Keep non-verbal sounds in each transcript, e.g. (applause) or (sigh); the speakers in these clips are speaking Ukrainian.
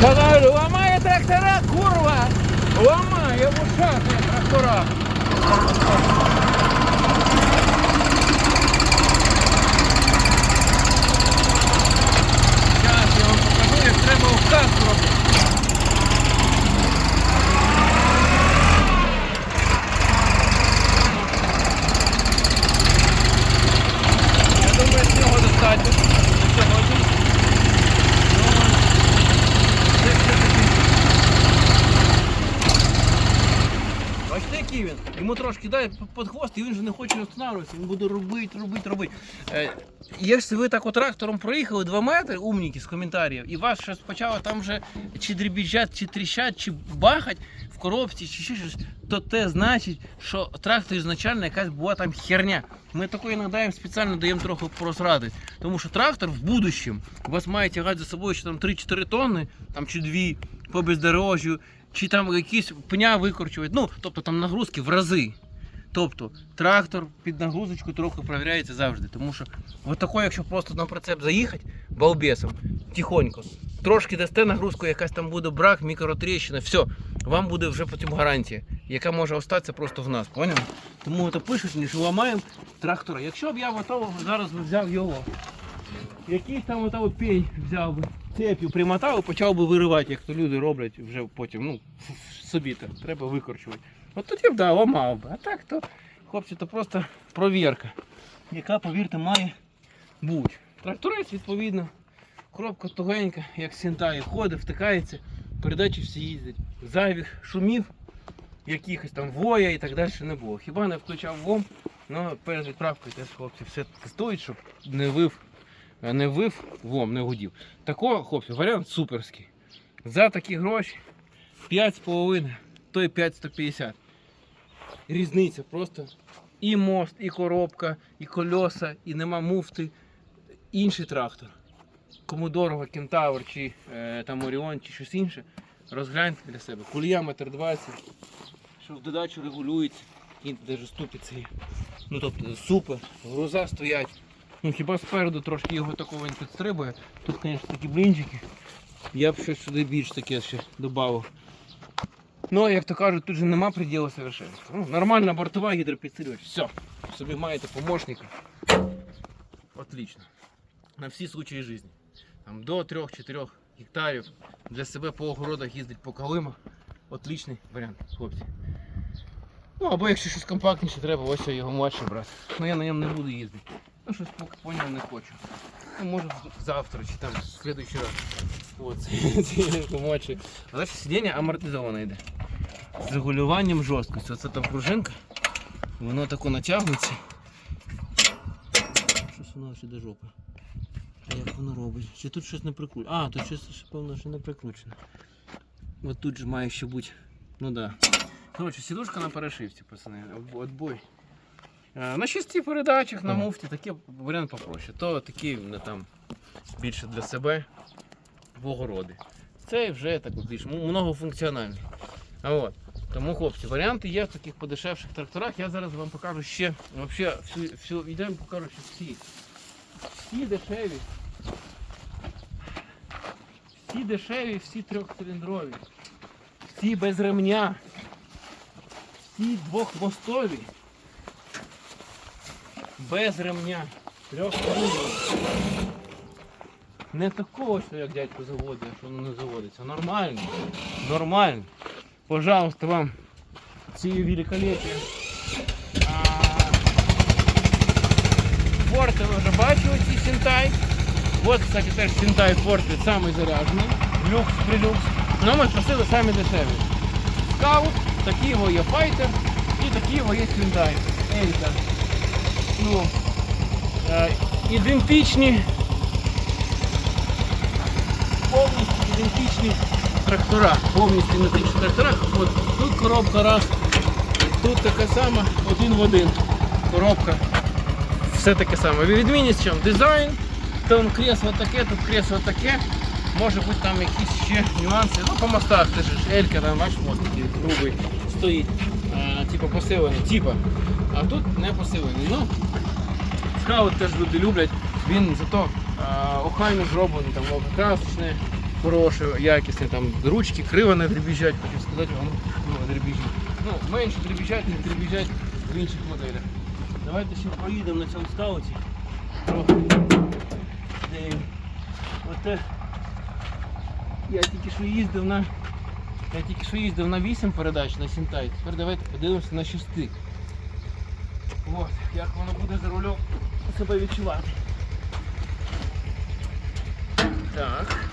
Кажу, ламає трактора, курва! Ламає в ушах трактора! Зараз я вам покажу, як треба вказ робити. Підсідає під хвост, і він же не хоче останавливатися, він буде робити, робити, робити. Е, якщо ви так от трактором проїхали 2 метри, умніки з коментарів, і вас щось почало там вже чи дрібіжать, чи тріщать, чи бахать в коробці, чи ще щось, то те значить, що трактор ізначально якась була там херня. Ми такої надаємо спеціально даємо трохи просрадити. Тому що трактор в будущем у вас має тягати за собою ще там 3-4 тонни, там чи 2 по бездорожжю, чи там якісь пня викорчувати. Ну, тобто там нагрузки в рази. Тобто трактор під нагрузочку трохи перевіряється завжди. Тому що от тако, якщо просто на прицеп заїхати балбесом, тихонько, трошки дасте нагрузку, якась там буде брак, мікротріщина, все, вам буде вже потім гарантія, яка може остатися просто в нас, поняли? Тому от пишуть, що ламаємо трактора. Якщо б я готовий зараз взяв його, якийсь там отого пень взяв би, цеп'ю примотав і почав би виривати, як то люди роблять вже потім, ну, собі там, треба викорчувати. От тоді б да, ламав би. А так то, хлопці, то просто провірка, яка, повірте, має бути. Тракторець, відповідно, коробка тугенька, як сінтає, ходить, втикається, передачі всі їздять. Зайвих шумів, якихось там воя і так далі не було. Хіба не включав ВОМ, але перед відправкою теж хлопці все тестують, щоб не вив, не вив ВОМ, не гудів. Такого, хлопці, варіант суперський. За такі гроші 5,5, то й 5,150. Різниця просто і мост, і коробка, і кольоса, і нема муфти. Інший трактор. Кому дорого кентавр чи е, там Оріон чи щось інше, розгляньте для себе. Кулія метр 20, що в додачу регулюється, і навіть ступиці є. Ну тобто супер, груза стоять. Ну хіба спереду трошки його такого не підстрибує. Тут, звісно, такі блінчики. Я б щось сюди більш таке ще додав. Ну, як то кажуть, тут же нема приділу совершенства. Ну, нормальна бортова гідропідсилювач. Все. Собі маєте помощника. Отлично. На всі случаї життя. Там до 3-4 гектарів для себе по огородах їздить по калимах. Отличний варіант, хлопці. Ну, або якщо щось компактніше треба, ось його младший брат. Ну я на ньому не буду їздити. Ну щось поки поняв не хочу. Ну, може завтра чи там в следующий раз. От, (laughs) ці младший. Але ж сидіння амортизоване йде. З регулюванням жорсткості. Оце там пружинка. Воно тако натягується. Щось воно ще до жопи. А як воно робить? Чи тут щось не прикручено? А, тут щось певно, що не прикручено. От тут же має ще бути. Ну да. Коротше, сідушка на перешивці, пацани. Отбой. На шести передачах на муфті такий варіант попроще. То такий не там більше для себе в огороди. Цей вже так більш многофункціональний. От. Тому, хлопці, варіанти є в таких подешевших тракторах. Я зараз вам покажу ще вообще всю, всю йдемо покажу ще всі. Всі дешеві. Всі дешеві, всі трьохциліндрові. Всі без ремня. Всі двохмостові. Без ремня. Трьохциліндрові. Не такого, що як дядько заводить, що воно не заводиться. Нормально. Нормально. Пожалуйста, вам ці великолепие. А, Форти ви вже бачили, ці Сінтай. От, кстати, теж Сінтай Форти самий заряджений. Люкс, прилюкс. Ну ми просили самі дешеві. Скаут, такі його є файтер і такі його є Сінтай. Ну, е, ідентичні повністю ідентичні трактора. Повністю ідентичні трактора. От тут коробка раз, тут така сама, один в один. Коробка. Все таке саме. Відмінність чому? Дизайн, там кресло таке, тут кресло таке. Може бути там якісь ще нюанси. Ну по мостах теж ж Елька, там бачиш, мост такий грубий стоїть. А, типа посилений, типа. А тут не посилений. Ну, скаут теж люди люблять. Він зато охайно зроблений, там красочне, хороше, якісне, там ручки криво не дребіжать, хотів сказати, воно ну, дребіжить. Ну, менше дребіжать, не дребіжать в інших моделях. Давайте ще поїдемо на цьому скауті. Оте. Я тільки що їздив на. Я тільки що їздив на 8 передач на Сінтай. Тепер давайте подивимося на 6. От, як воно буде за рулем себе відчувати. Так.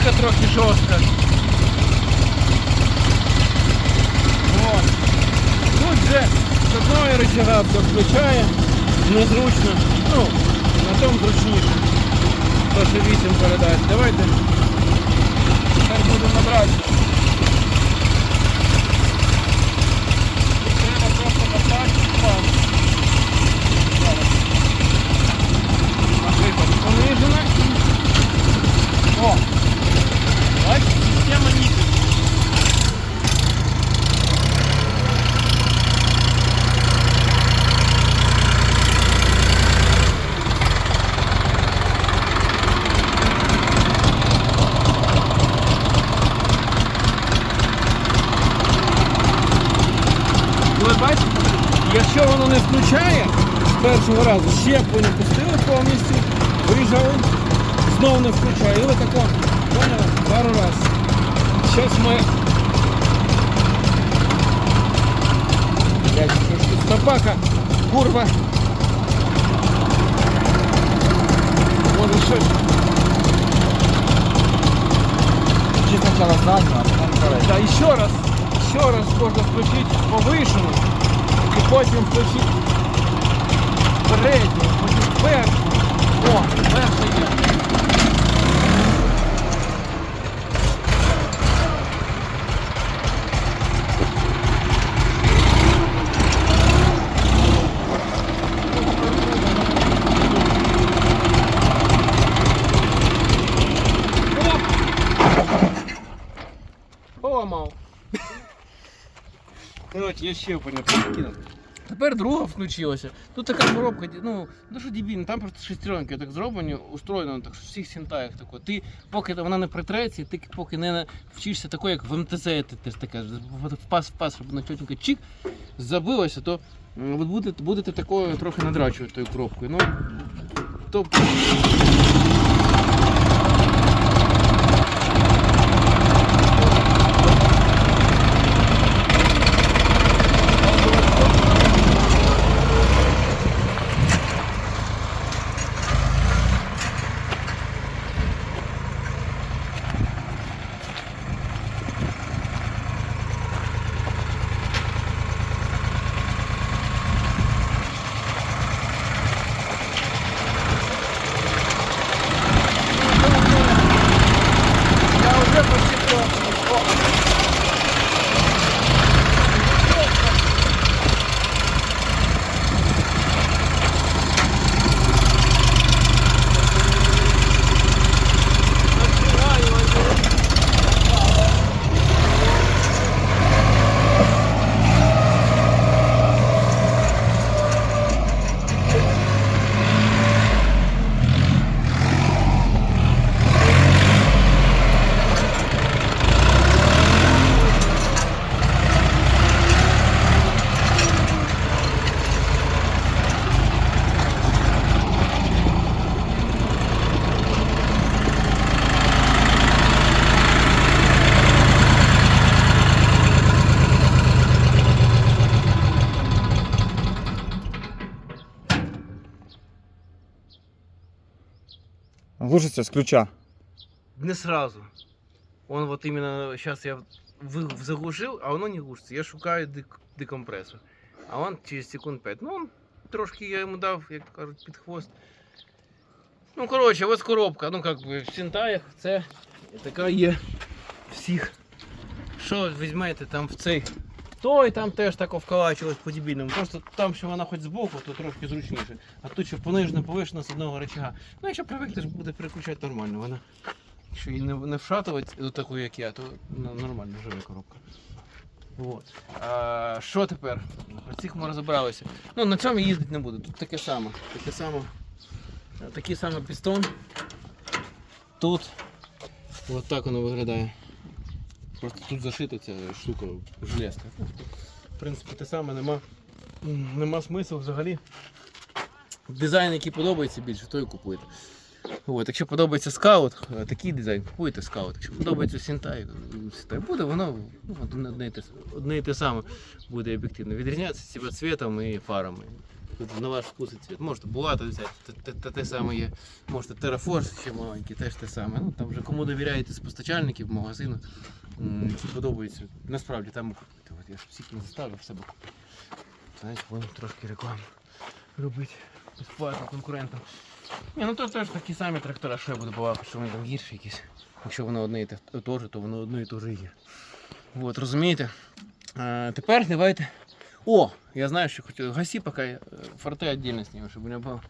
жорстко, трохи жорстко. От. Тут вже з одної рычага включає, незручно, ну, на тому зручніше. Тож 8 передач. Давайте. Тепер будем набрать? якщо воно не включає з першого разу, щеплення пустили повністю, виїжджали, знову не включає. І отако, поняли, пару разів. Зараз ми. Блядь, що ж тут собака, курва. Може щось. Чи спочатку задню, а потім передню. Да, еще раз, еще раз можно включить повышенную и потім включить передню, потім першу. О, перша є. Поламав. Коротше, я ще кинув. Тепер друга включилася. Тут така коробка, ну, дуже дебільна, там просто шестеренки так зроблені, устроєно так, що в всіх синтаях тако. Ти поки вона не притреться, ти поки не вчишся такою, як в МТЗ, ти теж таке, впас впас, щоб вона чотенько чик, забилася, то будете, будете такою трохи надрачувати тою коробкою. Ну, тобто, я вже почти О, Глушиться з ключа. Не сразу. Он вот именно сейчас я заглушил, а воно не глушится. Я шукаю дек- декомпресор. А он через секунд 5. Ну, он трошки я йому дав, як кажуть, під хвост. Ну, коротше, ось коробка. Ну, як би, в Сінтаях це така є всіх. Що візьмете там в цей. Той там теж так вколачувалось по дебільному. Просто там, що вона хоч збоку, то трошки зручніше. А тут що понижена повишена з одного рычага. Ну, якщо привикнеш, буде переключати нормально. Вона, якщо її не, не вшатувати до такої, як я, то ну, нормально живе коробка. Вот. А, що тепер? Цих ми розібралися. Ну, на цьому їздити не буду. Тут таке саме. Таке саме. Такий самий пістон. Тут. От так воно виглядає. Просто тут зашита ця штука, железка. В принципі, те саме нема, нема смислу взагалі. Дизайн, який подобається більше, то і купуєте. От, якщо подобається скаут, е, такий дизайн, купуйте скаут. Якщо подобається Сінтай, Сінтай буде, воно ну, одне, і те, саме буде об'єктивно. Відрізняється цвітом і фарами. На ваш вкус і цвіт. Можете булати взяти, те, те, те, саме є. Можете Terraforce ще маленький, теж те саме. Ну, там вже кому довіряєте з постачальників, магазину, які подобаються. Насправді там купити. От я ж всіх не заставив себе купити. Знаєте, будемо трошки рекламу робити безплатно конкурентам. Ні, ну то теж такі самі трактора, що я буду балакати, що вони там гірші якісь. Якщо воно одне і те то воно одне і те ж є. От, розумієте? А, тепер давайте. О, я знаю, что хотел. Гаси пока форты отдельно сниму, чтобы у меня було